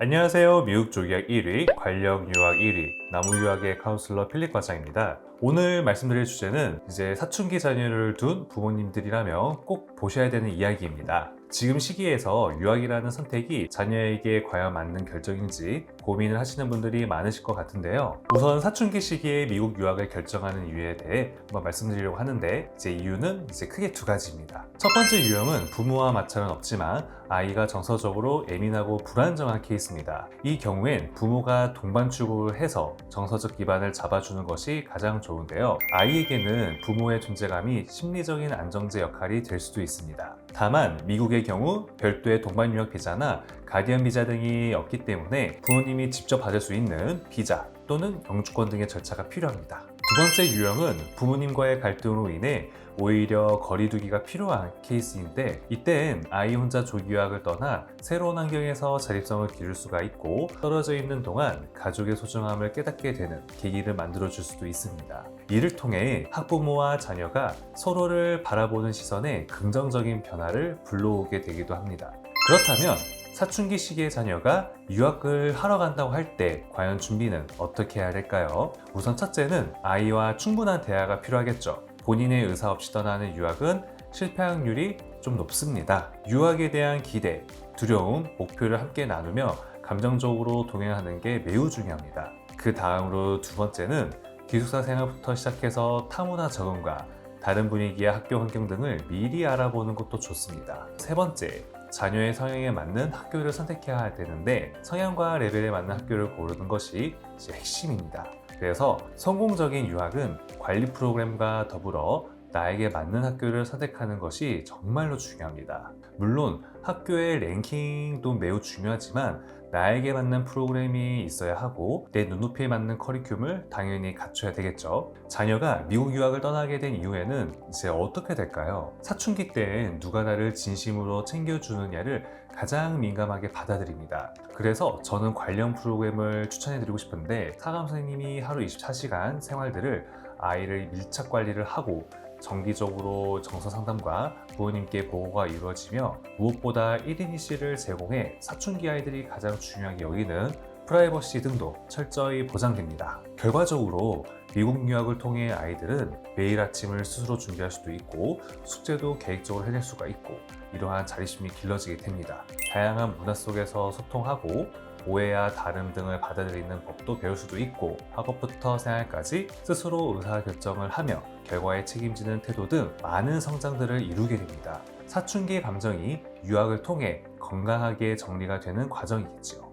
안녕하세요. 미국 조기학 1위, 관력 유학 1위, 나무 유학의 카운슬러 필립 과장입니다. 오늘 말씀드릴 주제는 이제 사춘기 자녀를 둔 부모님들이라면 꼭 보셔야 되는 이야기입니다. 지금 시기에서 유학이라는 선택이 자녀에게 과연 맞는 결정인지 고민을 하시는 분들이 많으실 것 같은데요. 우선 사춘기 시기에 미국 유학을 결정하는 이유에 대해 한번 말씀드리려고 하는데 이제 이유는 이제 크게 두 가지입니다. 첫 번째 유형은 부모와 마찰은 없지만 아이가 정서적으로 예민하고 불안정한 케이스입니다. 이 경우엔 부모가 동반 출국을 해서 정서적 기반을 잡아주는 것이 가장 좋은데요. 아이에게는 부모의 존재감이 심리적인 안정제 역할이 될 수도 있습니다. 다만 미국의 경우 별도의 동반 유학 비자나 가디언 비자 등이 없기 때문에 부모님이 직접 받을 수 있는 비자 또는 영주권 등의 절차가 필요합니다. 두 번째 유형은 부모님과의 갈등으로 인해 오히려 거리두기가 필요한 케이스인데 이땐 아이 혼자 조기유학을 떠나 새로운 환경에서 자립성을 기를 수가 있고 떨어져 있는 동안 가족의 소중함을 깨닫게 되는 계기를 만들어 줄 수도 있습니다. 이를 통해 학부모와 자녀가 서로를 바라보는 시선에 긍정적인 변화를 불러오게 되기도 합니다. 그렇다면 사춘기 시기의 자녀가 유학을 하러 간다고 할 때 과연 준비는 어떻게 해야 될까요? 우선 첫째는 아이와 충분한 대화가 필요하겠죠. 본인의 의사 없이 떠나는 유학은 실패 확률이 좀 높습니다. 유학에 대한 기대, 두려움, 목표를 함께 나누며 감정적으로 동행하는 게 매우 중요합니다. 그 다음으로 두 번째는 기숙사 생활부터 시작해서 타문화 적응과 다른 분위기와 학교 환경 등을 미리 알아보는 것도 좋습니다. 세 번째, 자녀의 성향에 맞는 학교를 선택해야 되는데 성향과 레벨에 맞는 학교를 고르는 것이 핵심입니다. 그래서 성공적인 유학은 관리 프로그램과 더불어 나에게 맞는 학교를 선택하는 것이 정말로 중요합니다. 물론 학교의 랭킹도 매우 중요하지만 나에게 맞는 프로그램이 있어야 하고 내 눈높이에 맞는 커리큘을 당연히 갖춰야 되겠죠. 자녀가 미국 유학을 떠나게 된 이후에는 이제 어떻게 될까요? 사춘기 때엔 누가 나를 진심으로 챙겨주느냐를 가장 민감하게 받아들입니다. 그래서 저는 관련 프로그램을 추천해드리고 싶은데 사감 선생님이 하루 24시간 생활들을 아이를 밀착 관리를 하고 정기적으로 정서 상담과 부모님께 보고가 이루어지며 무엇보다 1인 2실을 제공해 사춘기 아이들이 가장 중요하게 여기는 프라이버시 등도 철저히 보장됩니다. 결과적으로 미국 유학을 통해 아이들은 매일 아침을 스스로 준비할 수도 있고 숙제도 계획적으로 해낼 수가 있고 이러한 자립심이 길러지게 됩니다. 다양한 문화 속에서 소통하고 오해와 다름 등을 받아들이는 법도 배울 수도 있고 학업부터 생활까지 스스로 의사결정을 하며 결과에 책임지는 태도 등 많은 성장들을 이루게 됩니다. 사춘기의 감정이 유학을 통해 건강하게 정리가 되는 과정이겠지요.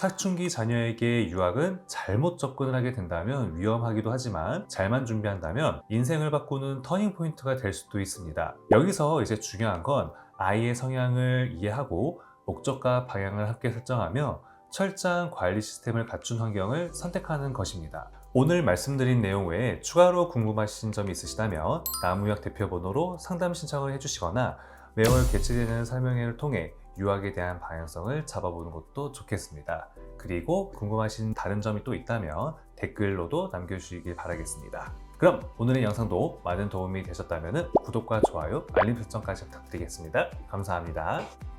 사춘기 자녀에게 유학은 잘못 접근을 하게 된다면 위험하기도 하지만 잘만 준비한다면 인생을 바꾸는 터닝 포인트가 될 수도 있습니다. 여기서 이제 중요한 건 아이의 성향을 이해하고 목적과 방향을 함께 설정하며 철저한 관리 시스템을 갖춘 환경을 선택하는 것입니다. 오늘 말씀드린 내용 외에 추가로 궁금하신 점이 있으시다면 나무역 대표 번호로 상담 신청을 해주시거나 매월 개최되는 설명회를 통해 유학에 대한 방향성을 잡아보는 것도 좋겠습니다. 그리고 궁금하신 다른 점이 또 있다면 댓글로도 남겨주시길 바라겠습니다. 그럼 오늘의 영상도 많은 도움이 되셨다면 구독과 좋아요, 알림 설정까지 부탁드리겠습니다. 감사합니다.